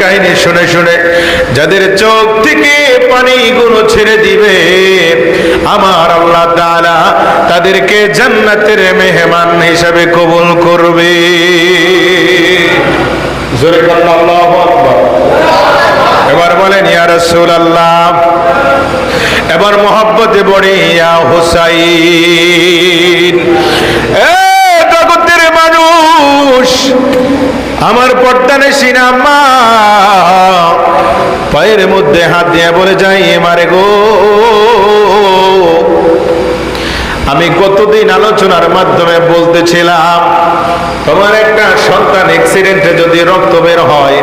কাহিনী শুনে শুনে যাদের চোখ থেকে পানিগুলো ছেড়ে দিবে, আমার আল্লাহ তাদেরকে জান্নাতের মেহমান হিসাবে কবুল করবে। আল্লাহু এবার বলেন, ইয়া রাসূলুল্লাহ, এবার মহব্বতে পড়ে ইয়া হুসাইন। এ জগতের মানুষ আমার পর্দানে সিনামা। পায়ের মধ্যে হাত দিয়ে বলে, যাই মারে গো। আমি কতদিন আলোচনার মাধ্যমে বলতেছিলাম, তোমার একটা সন্তান অ্যাক্সিডেন্টে যদি রক্ত বের হয়,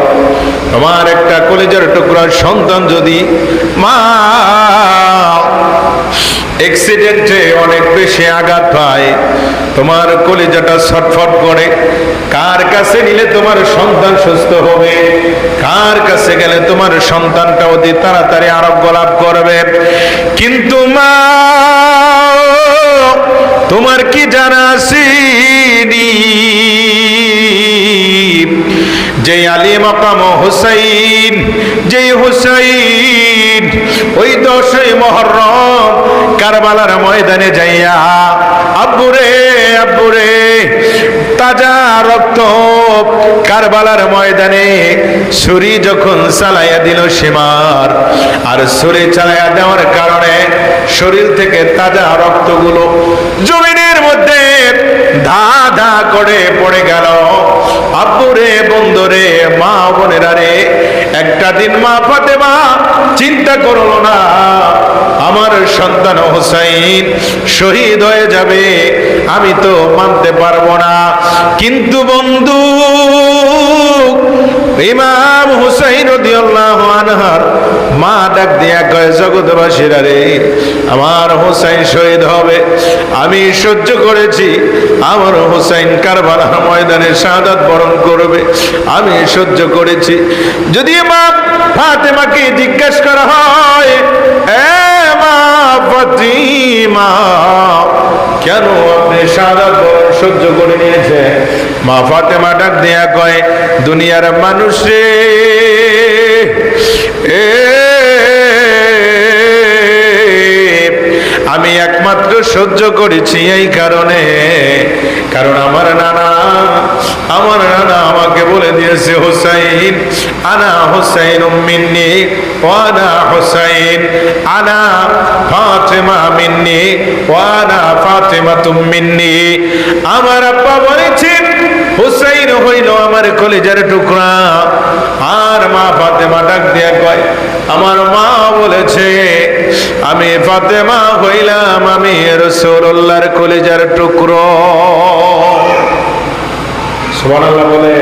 তোমার একটা কলেজের টুকরার সন্তান যদি মা অ্যাক্সিডেন্টে অনেক বেশি আঘাত পায়, তোমার কলিজাটা ছটফট করে কার কাছে নিলে তোমার সন্তান সুস্থ হবে? কার কাছে গেলে তোমার সন্তানটা অতি তাড়াতাড়ি আরোগ্য লাভ করবে? কিন্তু মা, তোমার কি জানা আসেনি? যে আলী মাকাম হুসাইন, যে হুসাইন, ওই দশই মহরম কারবালার ময়দানে যাইয়া আব্বুরে আব্বুরে তাজা রক্ত কারবালার ময়দানে ছুরি যখন চালাইয়া দিল সীমার, আর ছুরি চালাইয়া দেওয়ার কারণে শরীর থেকে তাজা রক্তগুলো জমিনের মধ্যে ধা ধা করে পড়ে গেল। আব্বুরে বন্ধুরে মা বোনেরা রে, একটা দিন মা ফাতেমা চিন্তা করল না, আমার সন্তান হোসাইন শহীদ হয়ে যাবে, আমি তো মানতে পারব না। কিন্তু বন্ধু, ইমাম হুসাইন আনহার মা ডাক দিয়া কয়, জগৎবাসীরা রে, আমার হুসাইন শহীদ হবে। আমি সহ্য করেছি, আমার হুসাইন কারবালার ময়দানে শাহাদাত বরণ করবে। আমি সহ্য করেছি। যদি মা ফাতেমাকে জিজ্ঞেস করা হয়, এ মা ফাতিমা, কেন আপনি শাহাদাত বরণ সহ্য করে নিয়েছেন মা ফাতেমা ডাক দেয়া কয়, দুনিয়ার মানুষ রে আমি একমাত্র সহ্য করেছি এই কারণে। কারণ আমার নানা আমার নানা আমাকে বলে দিয়েছে, হোসাইন, আনা হোসাইন মিন্নি ওয়ানা হোসাইন, আনা ফাতেমা মিন্নি ওয়ানা ফাতেমা তুম মিন্নি। আমার আব্বা বলেছেন হইল আমার কলিজার টুকরা। আর মা ফাতেমা ডাক দিয়া কয়, আমার মা বলেছে, আমি ফাতেমা হইলাম, আমি রসুল্লাহর কলিজার টুকরো। সুবহানাল্লাহ বলে